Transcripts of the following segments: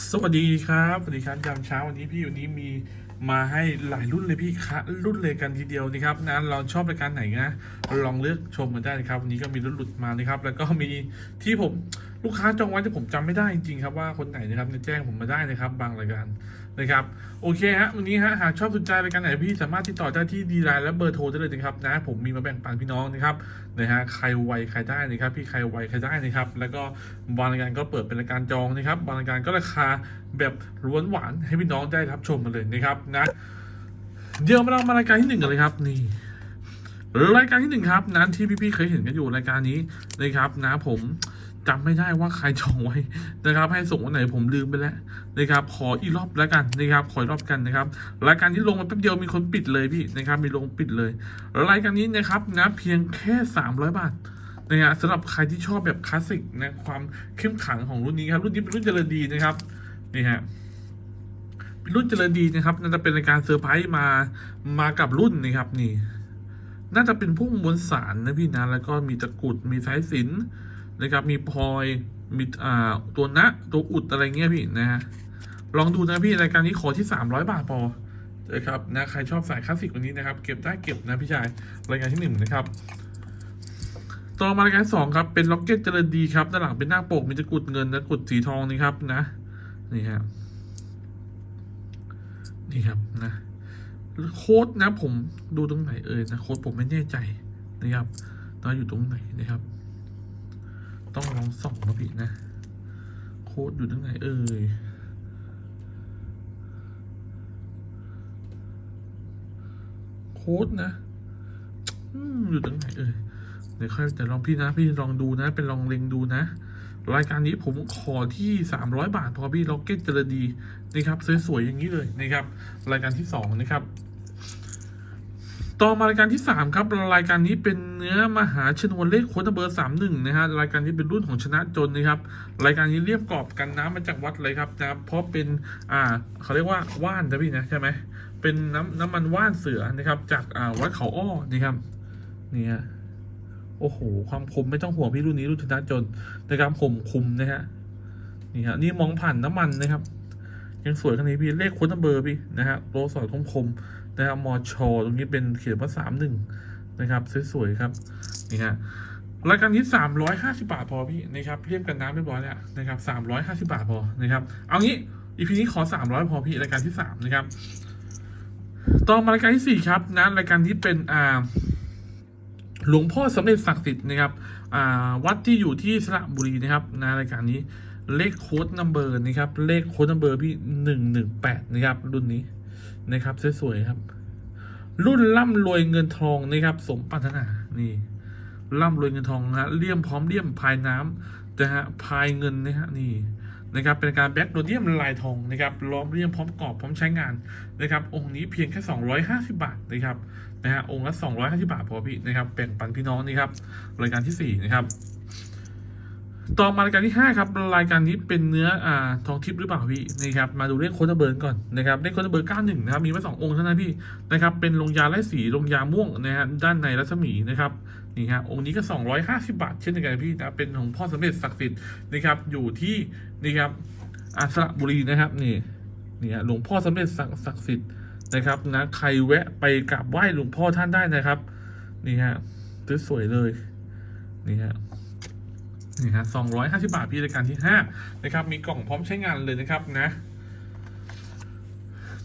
สวัสดีครับสวัสดีครับยามเช้าวันนี้พี่วันนี้มีมาให้หลายรุ่นเลยพี่คะรุ่นเลยกันทีเดียวนะครับนะเราชอบรายการไหนนะลองเลือกชมกันได้นะครับวันนี้ก็มีรุ่นหลุดมานะครับ แล้วก็มีที่ผมลูกค้าจองไว้แต่ผมจำไม่ได้จริงๆครับว่าคนไหนนะครับแจ้งผมมาได้นะครับ บางรายการ นะครับโอเคฮะวันนี้ฮะหากชอบสนใจรายการไหนพี่สามารถติดต่อได้ที่ดีไลน์และเบอร์โทรได้เลยนะครับนะผมมีมาแบ่งปันพี่น้องนะครับนะฮะใครไวใครได้นะครับพี่ใครไวใครได้นะครับแล้วก็บางรายการก็เปิดเป็นรายการจองนะครับบางรายการก็ราคาแบบล้วนหวานให้พี่น้องได้รับชมมาเลยนะครับนะเดี๋ยวมาเรามารายการที่หนึ่งกันเลยครับนี่รายการที่หนึ่งครับนั้นที่พี่ๆเคยเห็นกันอยู่รายการนี้นะครับนะผม จำไม่ได้ว่าใครจองไว้นะครับ ให้ส่งวันไหนผมลืมไปแล้วนะครับขออีกรอบแล้วกันนะครับขออีกรอบกันนะครับรายการนี้ลงมาแป๊บเดียวมีคนปิดเลยพี่นะครับ มีลงปิดเลยรายการนี้นะครับนะเพียงแค่ 300 บาทนะฮะสำหรับใครที่ชอบแบบคลาสสิกนะความเข้มขังของรุ่นนี้ครับรุ่นนี้เป็นรุ่นเจริญดีนะครับนี่ฮะเป็นรุ่นเจริญดีนะครับน่าจะเป็นรายการเซอร์ไพรส์มามากับรุ่นนะครับนี่ น่าจะเป็นพวกมวลสารนะพี่นะแล้วก็มีตะกรุดมีสายสิญ นะครับมีพลอยมีอ่าตัวนะตัวอุดอะไรเงี้ยพี่นะฮะลองดูนะพี่รายการนี้ขอที่สามร้อยบาทพอนะครับนะใครชอบสายคลาสสิกวันนี้นะครับ เก็บได้เก็บนะพี่ชายรายการที่หนึ่งนะครับต่อมารายการสองครับเป็นล็อกเก็ตเจริญดีครับด้านหลังเป็นหน้าปกมีตะกรุดเงินตะกรุดสีทองนี่ครับนะ นี่ครับนี่ครับนะโค้ดนะผมดูตรงไหนเอ่ยนะโค้ดผมไม่แน่ใจนะครับตอนอยู่ตรงไหนนะครับ ต้องลองส่องนะพี่นะ โค้ดอยู่ตรงไหนเอ่ยโค้ดนะอยู่ตรงไหนเอ่ยเดี๋ยวค่อยแต่ลองพี่นะ พี่ลองดูนะ เป็นลองเล็งดูนะ รายการนี้ผมขอที่ 300 บาทพอพี่ล็อกเก็ตเจริญดีนะครับสวยๆอย่างนี้เลยนะครับ รายการที่ 2 นะครับ ต่อมารายการที่ 3 ครับ รายการนี้เป็นเนื้อมหาชนวนเลขค้ดเบอร์31นะฮะรายการนี้เป็นรุ่นของชนะจนนะครับ รายการนี้เรียบกรอบกันน้ำมาจากวัดเลยครับนะเพราะเป็นอ่าเขาเรียกว่าว่านนะพี่นะใช่ไหมเป็นน้ำน้ำมันว่านเสือนะครับ จากอ่าวัดเขาอ้อนะครับนี่ฮะโอ้โหความคมไม่ต้องห่วงพี่รุ่นนี้รุ่นชนะจนนะครับผมคุมนะฮะนี่ฮะนี่มองผ่านน้ำมันนะครับยังสวยขนาดนี้พี่เลขค้นเบอร์พี่นะฮะโลสอดคมคม นะครับมอชอตรงนี้เป็นเขียนว่าสามหนึ่งนะครับสวยๆครับนี่ฮะรายการนี้สามร้อยห้าสิบาทพอพี่นะครับเรียบกันน้ำเรียบร้อยแล้วนะครับสามร้อยห้าสิบาทพอนะครับเอางี้อีพีนี้ขอสามร้อยพอพี่รายการที่สามนะครับต่อมารายการที่สี่ครับนะรายการที่เป็นอ่าหลวงพ่อสำเร็จศักดิ์สิทธิ์นะครับอ่าวัดที่อยู่ที่สระบุรีนะครับในรายการนี้เลขโค้ดนัมเบอร์นะครับเลขโค้ดนัมเบอร์พี่หนึ่งหนึ่งแปดนะครับรุ่นนี้ นะครับสวยๆครับ รุ่นร่ำรวยเงินทองนะครับ สมปรารถนานี่ร่ำรวยเงินทองนะฮะเลี่ยมพร้อมเลี่ยมพายน้ำนะฮะพายเงินนะฮะนี่นะครับเป็นการแบ็กโดเดียมลายทองนะครับล้อมเลี่ยมพร้อมกรอบพร้อมใช้งานนะครับองค์นี้เพียงแค่ 250 บาทนะครับนะฮะองค์ละ 250 บาทพอพี่นะครับแบ่งปันพี่น้องนี่ครับรายการที่ 4 นะครับ ต่อมารายการที่ 5 ครับ รายการนี้เป็นเนื้ออ่าทองทิพย์หรือเปล่าพี่นะครับมาดูเลขโคตรเบิร์นก่อนนะครับเลขโคตรเบิร์น91นะครับมีไว้สององค์เท่านั้นพี่นะครับเป็นลงยาไล่สีลงยาม่วงนะฮะด้านในรัศมีนะครับนี่ฮะองค์นี้ก็ 250 บาท เช่นเดียวกันพี่นะเป็นของพ่อสมเด็จศักดิ์สิทธิ์นะครับอยู่ที่นี่ครับอาสระบุรีนะครับนี่นี่ฮะหลวงพ่อสมเด็จศักดิ์ศักดิ์สิทธิ์นะครับนะใครแวะไปกราบไหว้หลวงพ่อท่านได้นะครับนี่ฮะสวยๆเลยนี่ฮะ นี่ฮะสองร้อยห้าสิบาท พี่รายการที่ห้านะครับ มีกล่องพร้อมใช้งานเลยนะครับนะ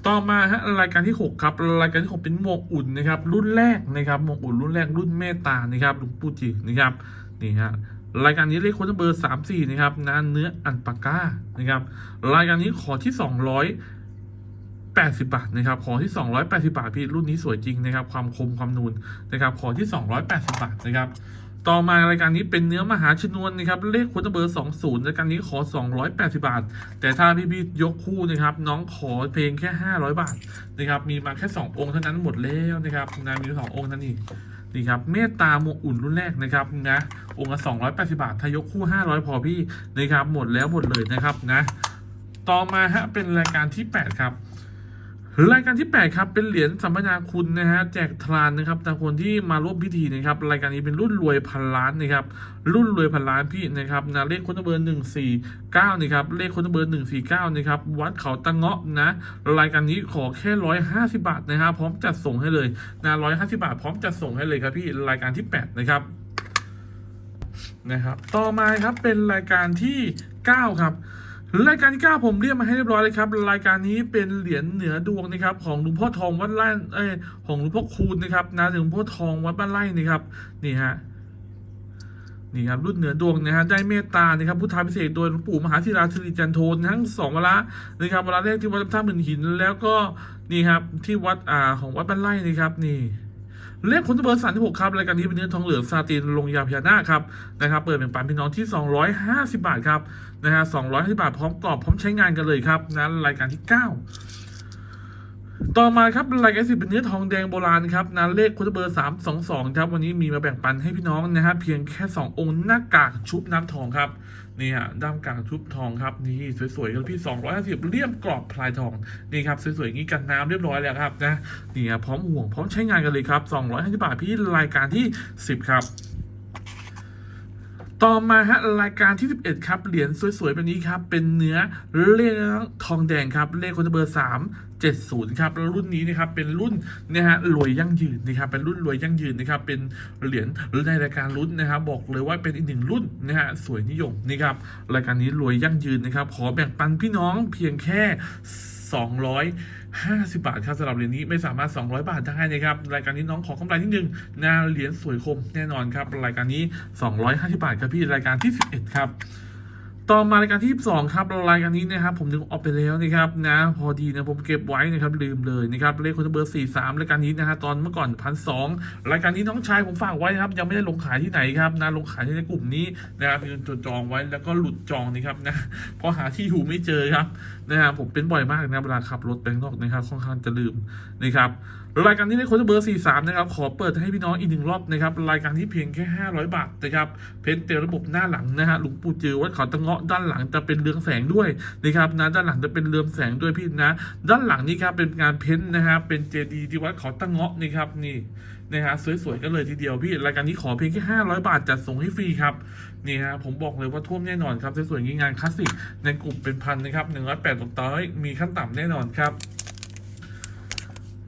ต่อมาฮะรายการที่หกครับ รายการที่หกเป็นหมวกอุ่นนะครับ รุ่นแรกนะครับหมวกอุ่นรุ่นแรกรุ่นเมตตานะครับหลวงปู่จินะครับนี่ฮะรายการนี้เลขโค้ดเบอร์สามสี่นะครับนะเนื้ออันปาก้านะครับ รายการนี้ขอที่สองร้อย80 บาทนะครับ ขอที่ 280 บาท พี่ รุ่นนี้สวยจริงนะครับ ความคมความนูนนะครับ ขอที่ 280 บาทนะครับ ต่อมารายการนี้เป็นเนื้อมหาชนวนนะครับเลขควอเบอร์ 20รายการนี้ขอ 280 บาท แต่ถ้าพี่พี่ยกคู่นะครับน้องขอเพลงแค่ 500 บาทนะครับมีมาแค่ 2 องค์เท่านั้นหมดแล้วนะครับนะมีสององค์เท่านั้นเองนี่ครับเมตตาหมอุ่นรุ่นแรกนะครับนะองค์ละ280 บาทถ้ายกคู่ 500 พอพี่นะครับหมดแล้วหมดเลยนะครับนะต่อมาฮะเป็นรายการที่ 8 ครับ รายการที่ 8 ครับเป็นเหรียญสัมมนาคุณนะฮะแจกทานนะครับตามคนที่มาร่วมพิธีนะครับรายการนี้เป็นรุ่นรวยพันล้านนะครับรุ่นรวยพันล้านพี่นะครับนะเลขคนเบอร์หนึ่งสี่เก้านะครับเลขคนเบอร์หนึ่งสี่เก้านะครับวัดเขาตะเงาะนะรายการนี้ขอแค่ร้อยห้าสิบาทนะครับพร้อมจัดส่งให้เลยนะร้อยห้าสิบาท พร้อมจัดส่งให้เลยครับพี่รายการที่ 8 นะครับนะครับ ต่อมาครับเป็นรายการที่ 9 ครับ รายการที่9ผมเรียกมาให้เรียบร้อยเลยครับ รายการนี้เป็นเหรียญเหนือดวงนะครับ ของหลวงพ่อทองวัดไร่เอ้ยของหลวงพ่อคูณนะครับนะหลวงพ่อทองวัดบ้านไร่นะครับนี่ฮะนี่ครับรุ่นเหนือดวงนะฮะได้เมตตานะครับพุทธาพิเศษโดยหลวงปู่มหาธีราสิริจันโททั้งสองวาระนะครับวาระแรกที่วัดท่าหมื่นหินแล้วก็นี่ครับที่วัดอ่าของวัดบ้านไร่นะครับนี่ เลขคุณเบอร์สามที่หกครับรายการนี้เป็นเนื้อทองเหลืองซาตินลงยาพญานาคครับนะครับเปิดแบ่งปันพี่น้องที่ 250 บาทครับนะฮะ250บาทพร้อมกรอบพร้อมใช้งานกันเลยครับนะรายการที่9ต่อมาครับรายการสิบเป็นเนื้อทองแดงโบราณครับนะเลขคุณเบอร์สามสองสองครับวันนี้มีมาแบ่งปันให้พี่น้องนะฮะเพียงแค่สององค์หน้ากากชุบน้ำทองครับ นี่ฮะด้ามกลากชุบทองครับนี่สวยๆกันพี่สองร้อยห้าสิบเลี่ยมกรอบพลายทองนี่ครับสวยๆอย่างนี้กันน้ำเรียบร้อยแล้วครับนะนี่ฮะพร้อมห่วงพร้อมใช้งานกันเลยครับสองร้อยห้าสิบาทพี่รายการที่สิบครับต่อมาฮะรายการที่ 11 ครับ เหรียญสวยๆแบบนี้ครับ เป็นเนื้อเลขทองแดงครับ เลขคนเบอร์ 3 70ครับแล้วรุ่นนี้นะครับเป็นรุ่นนะฮะรวยยั่งยืนนะครับเป็นรุ่นรวยยั่งยืนนะครับเป็นเหรียญในรายการรุ่นนะครับบอกเลยว่าเป็นอีกหนึ่งรุ่นนะฮะสวยนิยมนะครับรายการนี้รวยยั่งยืนนะครับขอแบ่งปันพี่น้องเพียงแค่250 บาทครับสำหรับเหรียญนี้ไม่สามารถ 200 บาทได้นะครับรายการนี้น้องขอกำไรนิดนึงนาเหรียญสวยคมแน่นอนครับรายการนี้ 250 บาทครับพี่รายการที่ 11 ครับ ต่อมารายการที่22ครับรายการนี้นะครับผมดึงออกไปแล้วนะครับนะพอดีนะผมเก็บไว้นะครับลืมเลยนะครับเลขคนเบอร์43รายการนี้นะฮะตอนเมื่อก่อนพันสองรายการนี้น้องชายผมฝากไว้นะครับยังไม่ได้ลงขายที่ไหนครับนะลงขายในกลุ่มนี้นะครับเพียงจดจองไว้แล้วก็หลุดจองนะครับนะพอหาที่อยู่ไม่เจอครับนะฮะผมเป็นบ่อยมากนะเวลาขับรถไปนอกนะครับค่อนข้างจะลืมนะครับรายการนี้ได้คนเบอร์43นะครับขอเปิดให้พี่น้องอีกหนึ่งรอบนะครับรายการที่เพียงแค่ 500 บาทนะครับเพ้นเตลระบบหน้าหลังนะฮะหลวงปู่จือวัดเขาตะเงาะด้านหลังจะเป็นเรืองแสงด้วยนะครับนะด้านหลังจะเป็นเรืองแสงด้วยพี่นะ ด้านหลังนี่ครับเป็นงานเพ้นนะฮะเป็นเจดีย์ที่วัดเขาตะเงาะนี่ครับนี่นะฮะสวยๆกันเลยทีเดียวพี่รายการนี้ขอเพียงแค่500 บาทจัดส่งให้ฟรีครับนี่ฮะผมบอกเลยว่าท่วมแน่นอนครับสวยๆอย่างนี้งานคลาสสิกในกลุ่มเป็นพันนะครับ108ต่อยมีขั้นต่ำแน่นอนครับ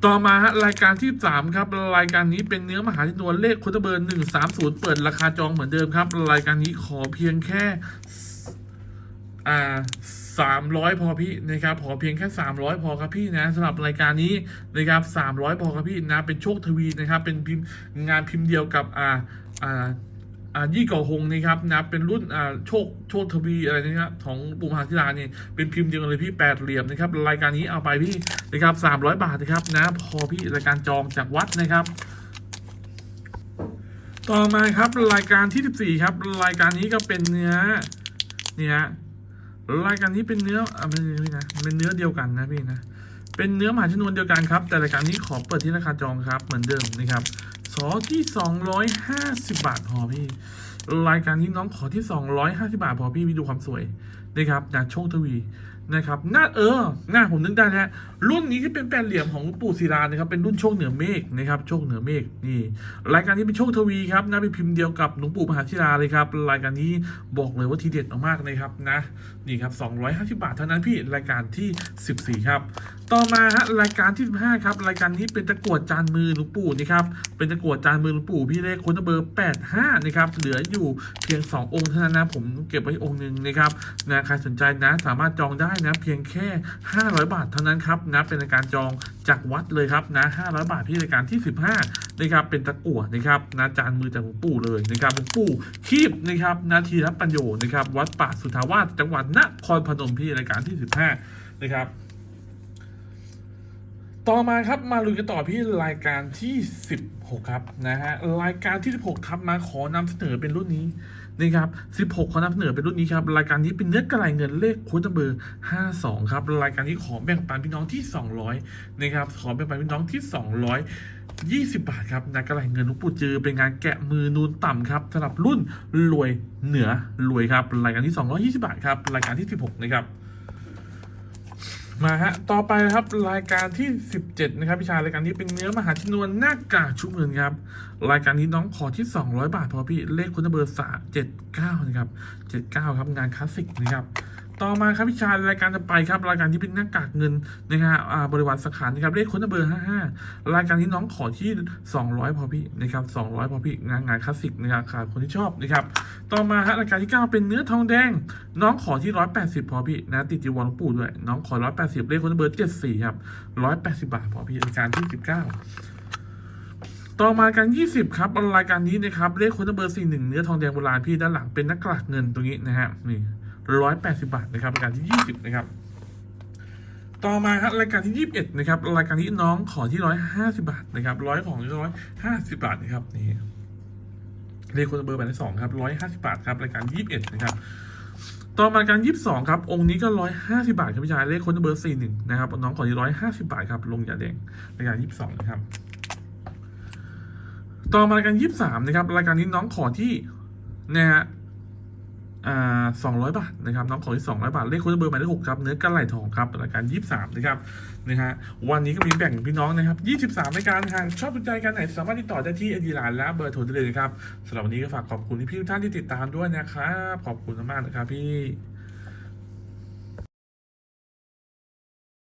ต่อมาฮะรายการที่3ครับรายการนี้เป็นเนื้อมหาชนวนเลขคุตเบอร์130 เปิดราคาจองเหมือนเดิมครับ รายการนี้ขอเพียงแค่ อ่าสามร้อยพอพี่นะครับขอเพียงแค่สามร้อยพอครับพี่นะสำหรับรายการนี้นะครับสามร้อยพอครับพี่นะเป็นโชคทวีนะครับเป็นพิมพ์งานพิมพ์เดียวกับอ่าอ่าอ่ายี่ก่อหงนะครับนะเป็นรุ่นอ่าโชคโชคทวีอะไรนะครับของปู่มหาธิราเนี่ยเป็นพิมพ์เดียวกันเลยพี่แปดเหลี่ยมนะครับรายการนี้เอาไปพี่นะครับสามร้อยบาทนะครับนะพอพี่รายการจองจากวัดนะครับต่อมาครับรายการที่ 14 ครับ รายการนี้ก็เป็นเนื้อเนี่ย รายการนี้เป็นเนื้ออะเป็นนี่นะเป็นเนื้อเดียวกันนะพี่นะเป็นเนื้อมหาชนวนเดียวกันครับ แต่รายการนี้ขอเปิดที่ราคาจองครับเหมือนเดิมนะครับขอที่ 250 บาทพอพี่ รายการนี้น้องขอที่ 250 บาทพอพี่พี่ดูความสวยนะครับจากโชคทวี นะครับน้าเออหน้าผมนึกได้แล้วรุ่นนี้ที่เป็นแปดเหลี่ยมของลวงปู่ศิลานะครับเป็นรุ่นโชคเหนือเมฆนะครับโชคเหนือเมฆนี่รายการนี้เป็นโชคทวีครับนะเป็นพิมพ์เดียวกับหลวงปู่มหาศิลาเลยครับรายการนี้บอกเลยว่าทีเด็ดมากๆเลยครับนะนี่ครับ250 บาทเท่านั้นพี่รายการที่ 14 ครับ ต่อมาฮะรายการที่ 15 ครับรายการนี้เป็นตะกรวดจานมือหลวงปู่นะครับเป็นตะกรวดจานมือหลวงปู่พี่เลขคนเบอร์ 85นะครับเหลืออยู่เพียง 2 องค์เท่านั้นนะผมเก็บไว้องค์หนึ่งนะครับนะใครสนใจนะสามารถจองได้นะเพียงแค่ 500 บาทเท่านั้นครับนะเป็นรายการจองจากวัดเลยครับนะ500 บาทที่รายการที่ 15นะครับเป็นตะกั่วนะครับนะจานมือจากหลวงปู่เลยนะครับหลวงปู่คีบนะครับนาทีรับปัญโยนะครับวัดป่าสุทาวาสจังหวัดนครพนมพี่รายการที่ 15 นะครับต่อมาครับมาลุยกันต่อพี่รายการที่ 16 ครับนะฮะรายการที่ 16 ครับมาขอนำเสนอเป็นรุ่นนี้ นะครับ 16ขอนำเสนอเป็นรุ่นนี้ครับ รายการนี้เป็นเนื้อกระไรเงินเลขโค้ดเบอร์ 52 ครับ รายการนี้ขอแบ่งปันพี่น้องที่ 200 นะครับ ขอแบ่งปันพี่น้องที่ 200 20 บาทครับนะกระไรเงินลุงปู่จือเป็นงานแกะมือนูนต่ำครับสำหรับรุ่นรวยเหนือรวยครับ รายการที่ 220 บาทครับ รายการที่ 16 นะครับ มาฮะ ต่อไปนะครับรายการที่ 17 นะครับพี่ชายรายการนี้เป็นเนื้อมหาชนวนหน้ากากชุบเงินครับ รายการนี้น้องขอที่ 200 บาทพอพี่เลขคุณเบอร์สาเจ็ดเก้านะครับเจ็ดเก้าครับงานคลาสสิกนะครับ ต่อมาครับพี่ชารายการต่อไปครับรายการที่เป็นหน้ากากเงินนะครับอ่าบริวารสขารนะครับเลขคุณเบอร์ห้าห้ารายการนี้น้องขอที่ 200 พอพี่นะครับ200 พอพี่งานงานคลาสสิกนะครับค่ะคนที่ชอบนะครับต่อมาฮะรายการที่ 9 เป็นเนื้อทองแดง น้องขอที่ 180 พอพี่นะติดจีวรปู่ด้วย น้องขอ 180 เลขค้นเบอร์ 74 ครับ 180 บาทพอพี่รายการที่ 19ต่อมากัน 20 ครับรายการนี้นะครับเลขคนเบอร์ 41 เนื้อทองแดงโบราณพี่ด้านหลังเป็นนักกลักเงินตรงนี้นะฮะนี่ 180 บาทนะครับรายการที่ 20 นะครับ ต่อมาครับรายการที่ 21 นะครับ รายการที่น้องขอที่ 150 บาทนะครับร้อยของร้อยห้าสิบบาทนะครับนี่เลขคนเบอร์แปดที่สองครับร้อยห้าสิบาทครับรายการยี่สิบเอ็ดนะครับ ต่อมารายการยี่สิบสองครับ องค์นี้ก็ร้อยห้าสิบาทครับพี่ชายเลขคนเบอร์สี่หนึ่งนะครับน้องขอที่ร้อยห้าสิบาทครับลงยาแดงรายการยี่สิบสองนะครับ ต่อมารายการยี่สิบสามนะครับรายการนี้น้องขอที่นะฮะอ่า สองร้อยบาทนะครับน้องขอที่สองร้อยบาท เลขคนเบอร์หมายเลขหกครับ เนื้อกระไหล่ทองครับรายการยี่สิบสามนะครับนะฮะวันนี้ก็มีแบ่งพี่น้องนะครับยี่สิบสามรายการทางชอบสนใจกันไหนสามารถติดต่อได้ที่อดีไลน์และเบอร์โทรได้เลยนะครับสำหรับวันนี้ก็ฝากขอบคุณที่พี่ทุกท่านที่ติดตามด้วยนะครับ ขอบคุณมากนะครับพี่